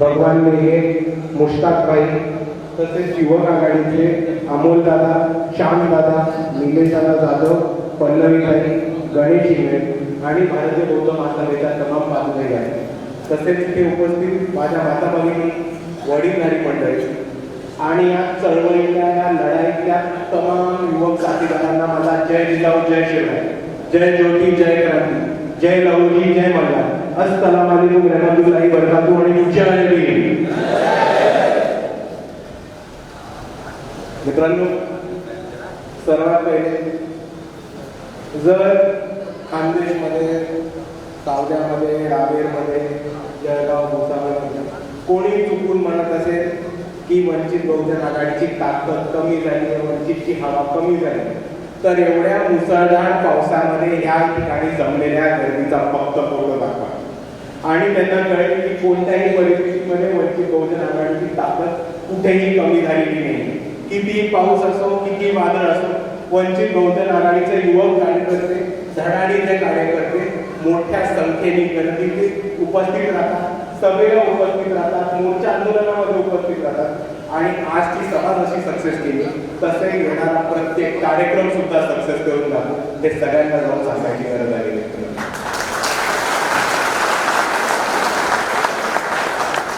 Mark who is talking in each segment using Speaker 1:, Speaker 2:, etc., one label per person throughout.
Speaker 1: भगवान मेघे मुश्ताकबाई तसेच युवक आघाडीचे अमोलदादा श्यामदादा निलेशदादा जाधव पल्लवीताई गणेश इंगळे आणि भारतीय बौद्ध महासभेच्या तमाम पालकही आहेत. तसेच इथे उपस्थित माझ्या माता भगिनी वडीलधारी मंडळी आणि या चळवळीतल्या या लढाईतल्या तमाम युवक साथीदारांना मला जय जिजाऊ जय शिवराय. जय ज्योती जय क्रांती. जय लवली जय मल्हार अस्सलाम वालेकुम रहमतुल्लाही बरकातू आणि जय मित्रांनो सर्वात पहिले जर खानदेशमध्ये सावद्यामध्ये रावेरमध्ये जळगाव भोसावळमध्ये कोणी चुकून म्हणत असेल की वंचित बहुजन आघाडीची ताकद कमी झाली आहे वंचितची हवा कमी झाली तर एवढ्या मुसळधार पावसामध्ये या ठिकाणी जमलेल्या गर्दीचा फक्त फोटो दाखवा. आणि त्यांना कळेल की कोणत्याही परिस्थितीमध्ये वंचित बहुजन आघाडीची ताकद कुठेही कमी झालेली नाही. किती पाऊस असो किती वादळ असो वंचित बहुजन आघाडीचे युवक कार्यकर्ते धडाडीचे कार्यकर्ते मोठ्या संख्येने गर्दीत उपस्थित राहतात. सभेला उपस्थित राहतात मोर्चा आंदोलनामध्ये उपस्थित राहतात. आणि आज ती सभा जशी सक्सेस केली तसे येणारा प्रत्येक कार्यक्रम सुद्धा सक्सेस करून जातो हे सगळ्यांना जाऊन सांगायची गरज आलेली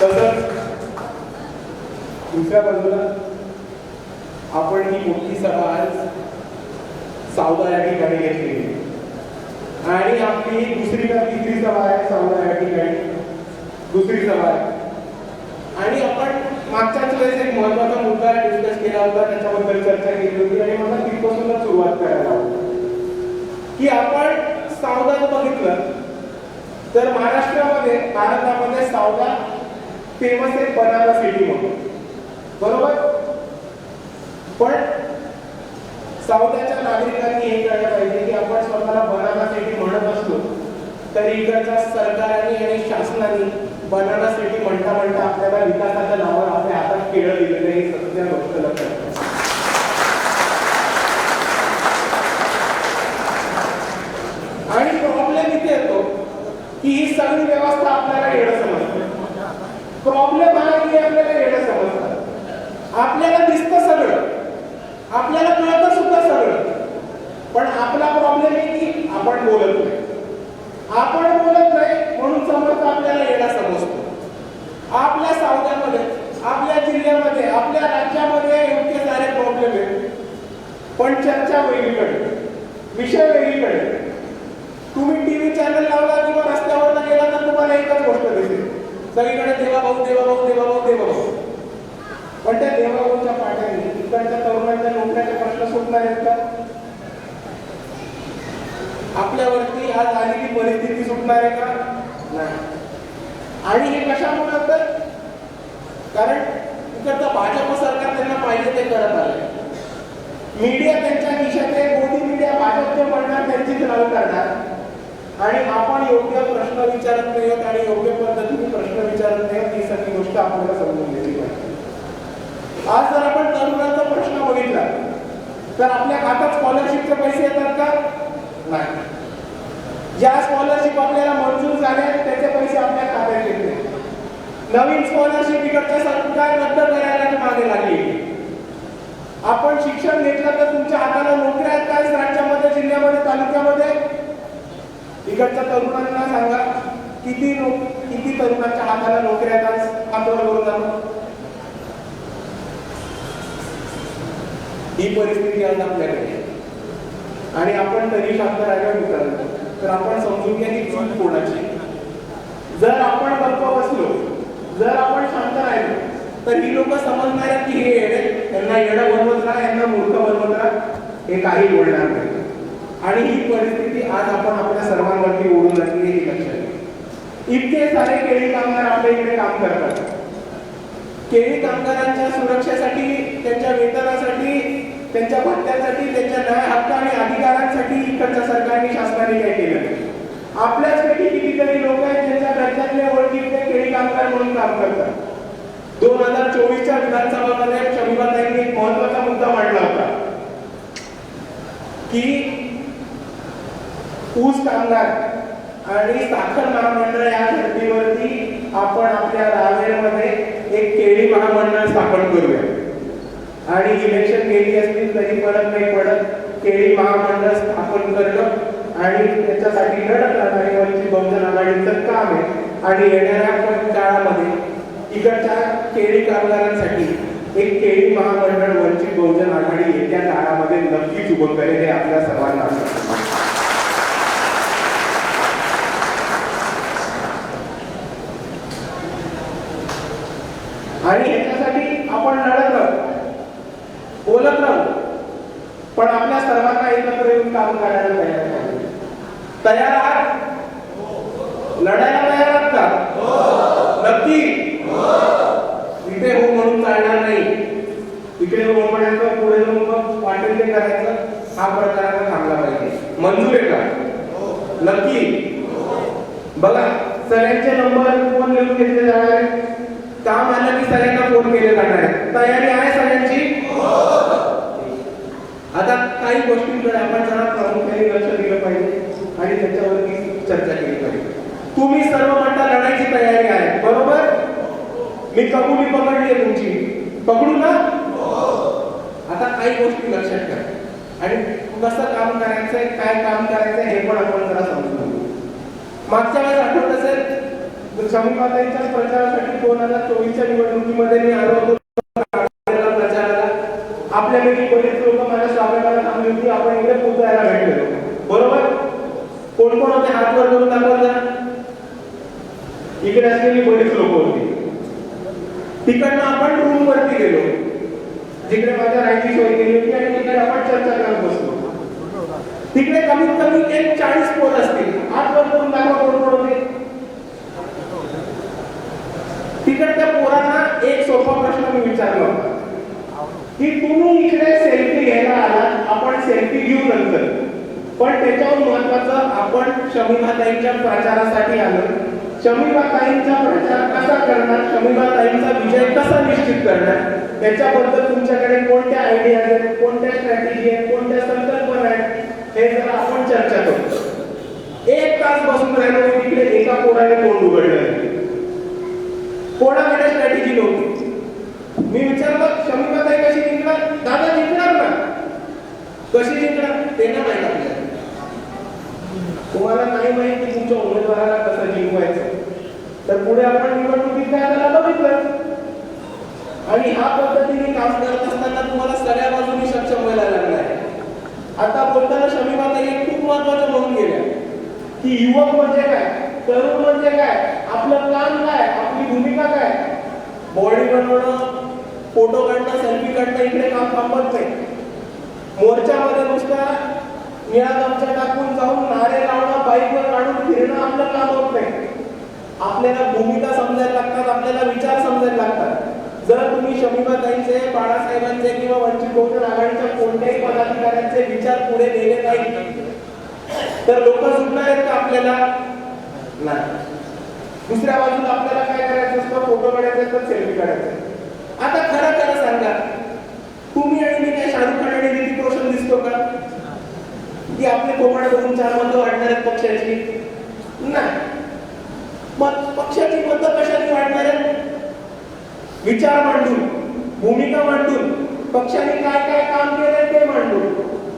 Speaker 1: तसंच दुसऱ्या बाजूला आपण ही मोठी सभा आज सावदा या ठिकाणी घेतली. आणि आपली दुसरी का तिसरी सभा आहे? सावदा या ठिकाणी. दुसरी सभा आहे. आणि आपण मागच्याच वेळेस एक महत्त्वाचा मुद्दा डिस्कस केला होता त्याच्याबद्दल चर्चा केली होती आणि मला तिथपासूनच सुरुवात करायला आवडेल. की आपण सावधान बघितलं तर महाराष्ट्रामध्ये भारतामध्ये सावदा फेमस आहे बनाना सिटी म्हणून. बरोबर? पण साऊथच्या नागरिकांनी हे कळलं पाहिजे की आपण स्वतःला बनाना सिटी म्हणत असलो तरी इकडच्या सरकारने आणि शासनाने बनाना सिटी म्हणता म्हणता आपल्याला विकासाच्या नावावर आपल्या हातात केळं दिलेलं हे सत्य गोष्ट लक्षात आणि प्रॉब्लेम इथे येतो की ही सगळी व्यवस्था आपल्याला येणं समजते. प्रॉब्लेम हा की आपल्याला येणं समजतात आपल्याला दिसतं सगळं आपल्याला कळतं सुद्धा सगळं पण आपला प्रॉब्लेम आहे की आपण बोलत नाही. आपण बोलत नाही म्हणून समर्थ आपल्याला येणं समजतो. आपल्या सावध्यामध्ये आपल्या जिल्ह्यामध्ये आपल्या राज्यामध्ये योग्य सारे प्रॉब्लेम आहेत. पण चर्चा वेगळीकडे. विषय वेगळीकडे. तुम्ही टीव्ही चॅनल लावला किंवा युवकांच्या तरुणांच्या नोकऱ्याचे प्रश्न सुटणार आहेत का? आपल्यावरती आज आलेली परिस्थिती सुटणार आहे का? नाही. आणि हे कशामुळे तर कारण इकडचं भाजप सरकार त्यांना पाहिजे ते करत आलंय. मीडिया त्यांच्या खिशात आहे मोदी मीडिया भाजपचे म्हणणार त्यांचीच नाव करणार. आणि आपण योग्य प्रश्न विचारत नाही आणि योग्य पद्धतीने प्रश्न विचारत नाही ही सगळी गोष्ट आपल्याला समजून घेतली पाहिजे आज जर आपण तरुणांचा बघितला. तर आपल्या खात्यात स्कॉलरशिपचे पैसे येतात का? नाही. ज्या स्कॉलरशिप आपल्याला मंजूर झाले त्याचे पैसे आपल्या खात्यात येत नाही. नवीन स्कॉलरशिप इकडच्या सरकार रद्द करायला मागे लागली. आपण शिक्षण घेतलं तर तुमच्या हाताला नोकऱ्या आहेत काय राज्यामध्ये जिल्ह्यामध्ये तालुक्यामध्ये? इकडच्या तरुणांना सांगा किती किती तरुणांच्या हाताला नोकऱ्या आहेत? आज हातवर करून जाणं ही परिस्थिती आज आपल्याकडे आणि आपण तरी शांत राहायला मित्रांनो तर आपण समजून घ्या की चूक कोणाची जर आपण गप्प बसलो जर आपण शांत राहिलो तर ही लोक समजणार आहेत की हे येडे यांना येडं बनवत राहा यांना मूर्ख बनवत राहा. हे काही बोलणार नाही. आणि ही परिस्थिती आज आपण आपल्या सर्वांवरती ओढून राहिली हे लक्षात घ्या. इतके सारे केळी कामगार आपल्या इकडे काम करतात. केळी कामगारांच्या सुरक्षेसाठी त्यांच्या वेतन त्यांच्या भत्त्यांसाठी त्यांच्या न्याय हक्क आणि अधिकारांसाठी इकडच्या सरकारने शासनाने काय केलं? नाही. आपल्याचपैकी कितीतरी लोक आहेत ज्यांच्या राज्यातल्या ओळखीतले केळी कामगार म्हणून काम करतात. दोन हजार चोवीसच्या विधानसभामध्ये शमीबाताईंनी एक महत्त्वाचा मुद्दा मांडला होता. की ऊस कामगार आणि साखर महामंडळ या धर्तीवरती आपण आपल्या रावेरमध्ये आणि इलेक्शन फरक नाही पडत. केळी महामंडळ स्थापन करणं आणि त्याच्यासाठी लढत राहणारी वंचित बहुजन आघाडीचं काम आहे. आणि येणाऱ्या पण काळामध्ये इकडच्या केळी कामगारांसाठी एक केळी महामंडळ वंचित बहुजन आघाडी येत्या काळामध्ये नक्कीच उभं करेल हे आपल्या सर्वांना आश्वासन आहे. आणि ह्याच्यासाठी आपण लढत राहू बोलत राहू पण आपल्या सर्वांना एकत्र येऊन काम करायला तयार राहू. तयार आहात? लढायला तयार आहात का? नक्की? इथे हो म्हणून चालणार नाही. इकडे हो म्हणायचं पुढे जाऊन मग वाटेल ते करायचं. हा प्रकार थांबला पाहिजे. मंजूर आहे का? नक्की? बघा सगळ्यांचे नंबर फोन लिहून घेतले जाणार आहे काम आलं की सगळ्यांना फोन केले जाणार आहे तयारी आहे सगळ्यांची आता काही गोष्टींकडे आपण जरा प्रामुख्याने लक्ष दिलं पाहिजे आणि त्याच्यावरती चर्चा केली पाहिजे. तुम्ही सर्व म्हणता लढायची तयारी आहे बरोबर? मी कबुली पकडली आहे तुमची. पकडू ना? आता काही गोष्टी लक्षात ठेवा. आणि कसं काम करायचंय काय काम करायचंय हे पण आपण जरा समजून मागच्या वेळेस आठवत असेल समुपाताईच्या प्रचारासाठी दोन हजार चोवीसच्या निवडणुकीमध्ये मी आलो होतो. प्रचाराला आपल्यापैकी बरेच स्वागताला आपण इकडे पोचायला भेटलेलो बरोबर? कोण कोण होते हात वर करून दाखवत इकडे असलेली बरीच लोक होती. तिकडनं आपण रूम वरती गेलो. जिकडे माझ्या राहायची सोय केली होती आणि तिकडे आपण चर्चा करत बसलो. तिकडे कमीत कमी एक चाळीस पोल असतील. हात वर करून दाखवा कोण कोण होते. तिकडच्या पोरांना एक सोपा प्रश्न मी विचारला की तुम्ही इकडे सेल्फी नंतर पण त्याच्यावर महत्वाचं आपण शमीबाताईंच्या प्रचारासाठी आलो. शमीबाताईंचा प्रचार कसा करणार? शमीबाताईंचा विजय कसा निश्चित करणार? त्याच्याबद्दल तुमच्याकडे कोणत्या आयडिया आहेत? कोणत्या स्ट्रॅटेजी आहेत? कोणत्या संकल्पना आहेत? हे जर आपण चर्चा करू. एक तास बसून राहिलो तिकडे एका कोणाने तोंड उघडलं. कोणाकडे स्ट्रॅटेजी नव्हती. मी विचारलं शमीकाताई कशी जिंकणार दादा जिंकणार ना कशी जिंकणार ते ना माहीत आपल्याला तुम्हाला नाही माहीत की तुमच्या उमेदवाराला कसं जिंकवायचं? तर पुढे आपण निवडणुकीत काय त्याला बघितलं. आणि ह्या पद्धतीने काम करत असताना तुम्हाला सगळ्या बाजूनी सक्षम व्हायला लागणार आहे. आता बोलताना शमीमाताई एक खूप महत्वाचं म्हणून गेल्या की युवक म्हणजे काय? तरुण म्हणजे काय? आपलं काम काय? आपली भूमिका काय? बॉडी बनवणं फोटो काढणं सेल्फी काढणं इकडे काम थांबत नाही. मोर्चामध्ये नुसता निळा गमछा टाकून जाऊन नारे लावणं बाईकवर काढून फिरणं आपलं काम होत नाही. आपल्याला भूमिका समजायला लागतात आपल्याला विचार समजायला लागतात. जर तुम्ही शमीबाताईंचे बाळासाहेबांचे किंवा वंचित बहुजन आघाडीच्या कोणत्याही पदाधिकाऱ्यांचे विचार पुढे नेले नाही तर लोक सुटणार आहेत का आपल्याला? नाही. दुसऱ्या बाजूला आपल्याला काय करायचं असतं? फोटो काढायचे असतात सेल्फी काढायचे आता खरं खरं सांगा. तुम्ही आणि मी काय शाहरुख खान आणि ऋतिक रोशन दिसतो का? ती आपले कोमाड करून चार मतं वाढणार आहेत पक्षाची. नाही. मग पक्षाची मतं कशाने वाढणार? आहेत विचार मांडून भूमिका मांडून पक्षाने काय काय काम केलंय ते मांडून.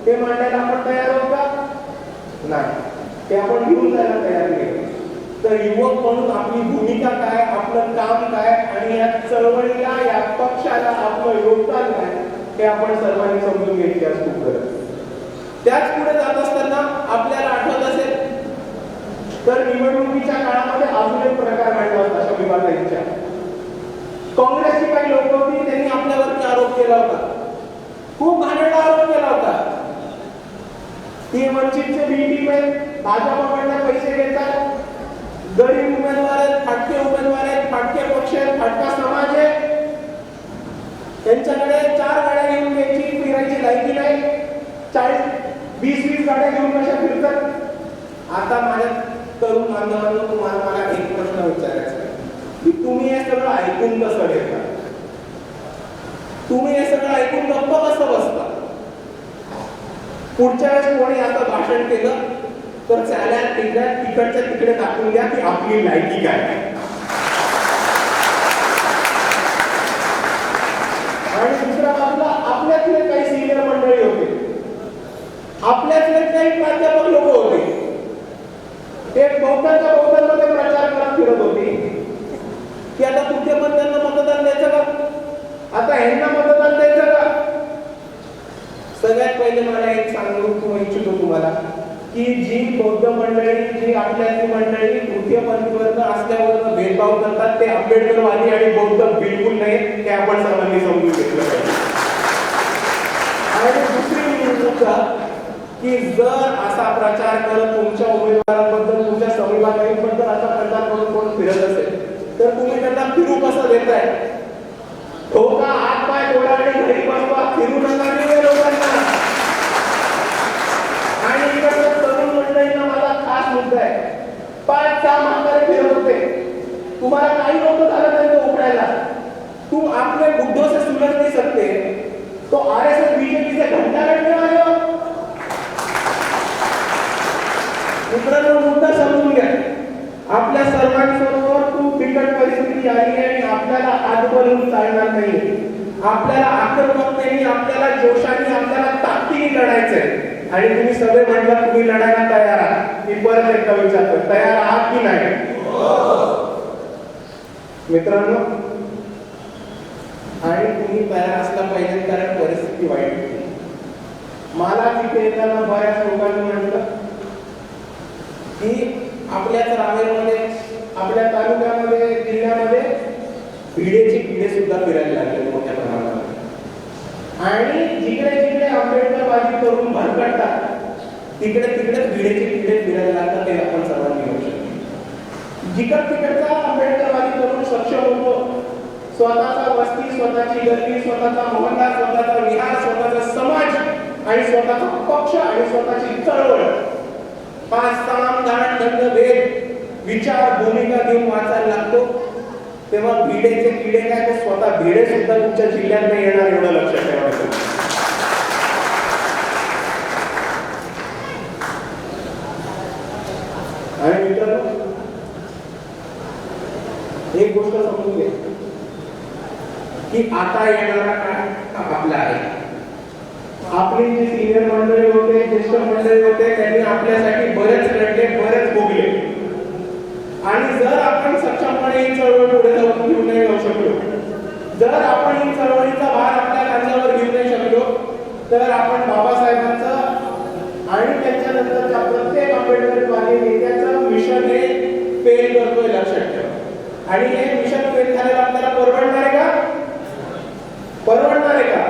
Speaker 1: ते मांडायला आपण तयार आहोत का? नाही. ते आपण घेऊन जायला तयार केलं तर युवक म्हणून आपली भूमिका काय आपलं काम काय आणि या चळवळीला या पक्षाला आपलं योगदान काय हे आपण सर्वांनी समजून घ्यायची आज खूप गरज त्याच पुढे जात असताना आपल्याला आठवत असेल. तर निवडणुकीच्या काळामध्ये अजून एक प्रकार घडला होता शमीबाताईंच्या काँग्रेसची काही लोक होती त्यांनी आपल्यावरती आरोप केला होता. खूप घाणेरडा आरोप केला होता. ती वंचितचे बी टीम आहे पैसे घेतात. गरीब उमेदवार आहेत फाटके उमेदवार आहेत फाटके पक्ष आहेत फाटका समाज आहे. त्यांच्याकडे चार गाड्या घेऊन घ्यायची फिरायची लायकी नाही. चाळीस वीस वीस गाड्या घेऊन कशा फिरतात? आता माझ्या तरुण बांधवांना तुम्हाला मला एक प्रश्न विचारायचा की तुम्ही हे सगळं ऐकून कसं घेता? तुम्ही हे सगळं ऐकून गप्प कसं बसता? पुढच्या वेळेस कोणी आता भाषण केलं तर चाल्या तिकड्या तिकडच्या तिकडे टाकून द्या की आपली लायकी काय आहे. आणि दुसऱ्या बाजूला आपल्यातले काही सिनियर मंडळी होते ती लोक होती ते बहुतांच्या बहुतांमध्ये प्रचार करत फिरत होती की आता तुमच्या पण त्यांना मतदान द्यायचं का आता ह्यांना मतदान द्यायचं का सगळ्यात पहिले मला एक सांगू इच्छितो तुम्हाला की जी बौद्ध मंडळी जी आपल्यातली मंडळी तृतीयपंथीवर्ग असल्यावर भेदभाव करतात ते आंबेडकरवादी आणि बौद्ध बिलकुल नाही. ते आपण सर्वांनी समजून घेतलं पाहिजे. आणि दुसरी मुद्दा की जर असा प्रचार करत तुमच्या उमेदवारांबद्दल तुमच्या समीपाकांबद्दल असा प्रचार करून कोण फिरत असेल तर तुम्ही त्यांना फिरू कसं देताय? ठोका हात पाय तोडा आणि घरी बसवा फिरू नका लोकांना. आणि इकडचं तरुण मंडळींना माझा खास मुद्दा आहे. पाच सहा म्हातारे फिरत तुम्हाला काही लोक झालं तो उकडायला. तू आपले बुद्धों से सुलझ नहीं सकते तो आरएसएस बीजेपी से घंटा लढणे वाले हो? मित्रांनो मुद्दा समजून घ्या. आपल्या सर्वांसमोर खूप बिकट परिस्थिती आली आहे आणि आपल्याला हात बनवून चालणार नाही. आपल्याला आक्रमकतेने आपल्याला जोशाने आपल्याला ताकदीने लढायचंय. आणि तुम्ही सगळे म्हणता तुम्ही लढायला तयार आहात. मी परत एकदा विचारतो तयार आहात की नाही? मित्रांनो आणि तुम्ही तयार असला पाहिजे कारण परिस्थिती वाईट होती. मला तिथे येताना बऱ्याच लोकांनी म्हटलं की आपल्याच रावेरमध्ये आपल्या तालुक्यामध्ये जिल्ह्यामध्ये भिडेचे किडे सुद्धा फिरायला लागले मोठ्या प्रमाणात. आणि जिकडे जिकडे आंबेडकरवादी करून भरकटतात तिकडे तिकडे भिडेचे किडे फिरायला लागतात ते आपण सर्वांनी घेऊ शकतो. जिकड तिकडचा आंबेडकरवादी करून सक्षम होतो. स्वतःचा वस्ती स्वतःची गल्ली स्वतःचा मोहल्ला स्वतःचा विहार स्वतःचा समाज आणि स्वतःचा पक्ष आणि स्वतःची चळवळ. हा साम दाण धंद भेद विचार भूमिका घेऊन वाचायला लागतो. तेव्हा भिडेचे किडे काय ते स्वतः भिडे सुद्धा तुमच्या जिल्ह्यात नाही येणार एवढं लक्षात ठेवायचं आणि मित्रांनो एक गोष्ट समजून घे की आता येणारा काळ आपला आहे. आपली जे सिनियर मंडळी होते ज्येष्ठ मंडळी होते त्यांनी आपल्यासाठी बरेच लढले बरेच भोगले. आणि जर आपण सक्षमपणे ही चळवळ पुढे जाऊन घेऊन नाही जाऊ शकलो जर आपण ही चळवळीचा भार आपल्या कांद्यावर घेऊ नाही शकलो तर आपण बाबासाहेबांचं आणि त्यांच्यानंतरच्या प्रत्येक आंबेडकरवादी नेत्याचं मिशन हे फेल करतोय लक्षात ठेवा. आणि हे मिशन फेल झालेलं आपल्याला परवडणार आहे का परवडणार आहे का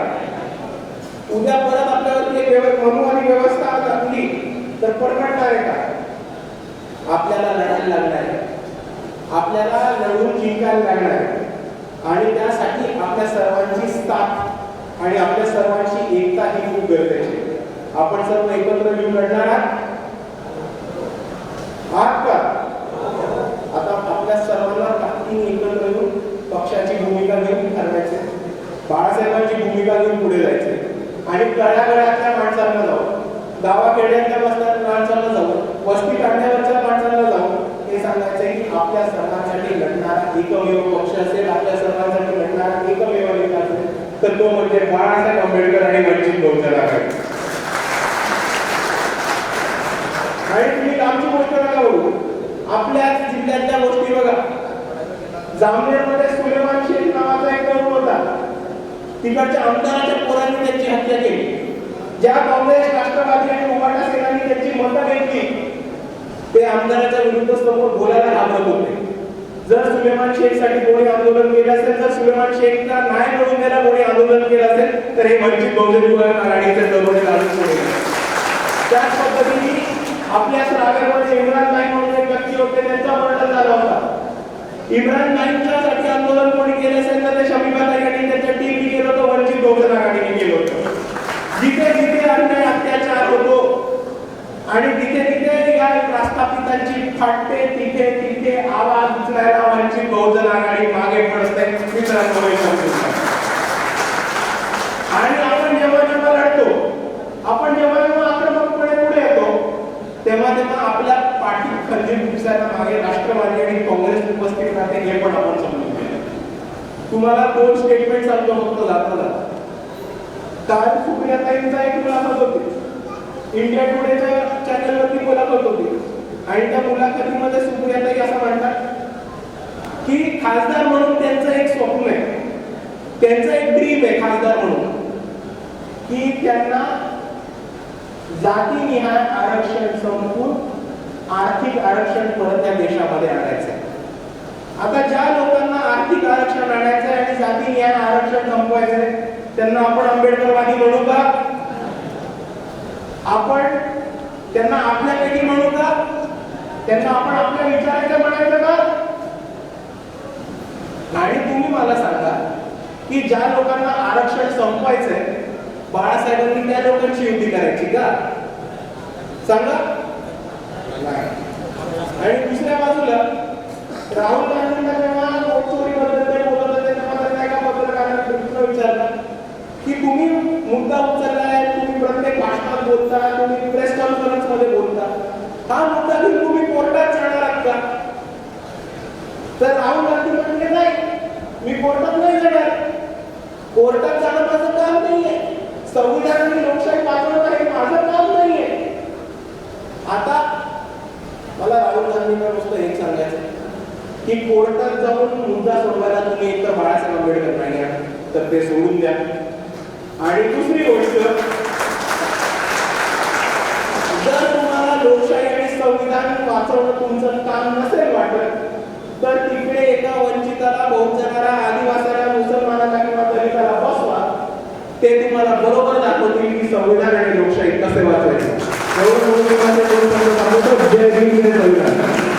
Speaker 1: उद्या परत आपल्यावरती एक व्यव- मनमानी व्यवस्था घातली तर परवडणार आहे? का आपल्याला लढायला लागणार आहे. आपल्याला लढून जिंकायला लागणार आहे. आणि त्यासाठी आपल्या सर्वांची स्थाप आणि आपल्या सर्वांची एकता ही खूप गरजेची आपण सर्व एकत्र येऊन लढणार आहात? का? आता आपल्या सर्वांना ताकदीने एकत्र येऊन पक्षाची भूमिका घेऊन ठरवायचे बाळासाहेबांची भूमिका घेऊन पुढे जायचे आणि तळागाळातल्या माणसांना जाऊ गावाखेड्यातल्या बसणाऱ्या माणसांना वस्ती काढण्यावरच्या माणसाला जाऊन हे सांगायचं की आपल्या सर्वांसाठी लढणारा एकमेव पक्ष असेल आपल्या सर्वांसाठी लढणारा एकमेव नेता असेल तर तो म्हणजे बाळासाहेब आंबेडकर आणि वंचित बहुजन आघाडी. आणि तुम्ही लांबची गोष्ट नका बघू आपल्या जिल्ह्यातल्या गोष्टी बघा. जामनेरमध्ये सुलेमान शेख नावाचा एक तरुण होता. तिकडच्या आमदाराच्या पोरांनी त्यांची हत्या केली. ज्या काँग्रेस राष्ट्रवादी आणि उभाटा सेनानी त्यांची मतं घेतली ते आमदाराच्या विरुद्ध समोर बोलायला घाबरत होते. जर सुलेमान शेखसाठी कोणी आंदोलन केलं असेल तर सुलेमान शेखला नाही मिळून द्यायला कोणी आंदोलन केलं असेल तर हे वंचित बहुजन विभाग आघाडीचे तरुण लाडू सोडले त्याच पद्धतीने आपल्या रावेरमध्ये इम्रान नाईक म्हणून एक व्यक्ती होते त्यांचा मर्डर झाला होता. इम्रान नाईकच्या साठी आंदोलन कोणी केले असेल तर ते शमीबा ताई आणि त्यांच्या टीमनी केलं होतं वंचित बहुजन आघाडीने केलं होतं. जिथे जिथे अन्याय अत्याचार होतो आणि तिथे तिथे या प्रस्थापितांची फाटते तिथे तिथे आवाज उचलायला वंचित बहुजन आघाडी मागे पडते. मित्रांनो आणि आपण जेव्हा जेव्हा लढतो आपण जेव्हा जेव्हा आक्रमकपणे पुढे येतो तेव्हा तेव्हा आपल्या पाठी खंजीर घुसायला मागे राष्ट्रवादी आणि काँग्रेस उपस्थित राहते हे पण आपण समजून तुम्हाला दोन स्टेटमेंट सांगतो फक्त जाता जाता काल सुप्रियाताईंचा एक मुलाखत होती. इंडिया टुडेच्या चॅनलवरती मुलाखत होती. आणि त्या मुलाखतीमध्ये सुप्रियाताई असं म्हणतात की खासदार म्हणून त्यांचं एक स्वप्न आहे. त्यांचं एक ड्रीम आहे खासदार म्हणून. की त्यांना जातीनिहाय आरक्षण संपवून आर्थिक आरक्षण परत त्या देशामध्ये आणायचं आहे आता ज्या लोकांना आर्थिक आरक्षण आणायचं आहे आणि जातीनिहाय आरक्षण संपवायचं आहे त्यांना आपण आंबेडकरवादी म्हणू का? आपण त्यांना आपल्या पेटी म्हणू का? त्यांना आपण आपल्या विचारायचं म्हणायचं का? आणि तुम्ही मला सांगा की ज्या लोकांना आरक्षण संपवायचंय बाळासाहेबांनी त्या लोकांची युती करायची का? सांगा? नाही. आणि दुसऱ्या बाजूला राहुल गांधींना जेव्हा नोटचोरीबद्दल ते बोलत होते तेव्हा त्यांना एका पत्रकाराने प्रश्न विचारला. की तुम्ही मुद्दा उचलला तुम्ही प्रत्येक भाषणात बोलता तुम्ही प्रेस कॉन्फरन्स मध्ये बोलता. हा मुद्दा घेऊन तुम्ही कोर्टात जाणार आहात का? तर राहुल गांधी म्हणले नाही मी कोर्टात नाही जाणार. कोर्टात जाणं माझं काम नाहीये. संविधान आणि लोकशाही पाठवत आहे माझं काम नाहीये. आता मला राहुल गांधींना नुसतं एक सांगायचं की कोर्टात जाऊन मुद्दा सोडवायला तुम्ही एकतर बाळासाहेब आंबेडकर नाही तर ते सोडून द्या. आणि दुसरी गोष्ट लोकशाही आणि संविधान वाचवणं तुमचं काम नसेल वाटत तर तिकडे एका वंचिताला भोगणाऱ्या आदिवासाला मुसलमानाला किंवा दलिताला बसवा ते तुम्हाला बरोबर दाखवतील की संविधान आणि लोकशाही कसे वाचवायचे. जय संविधान.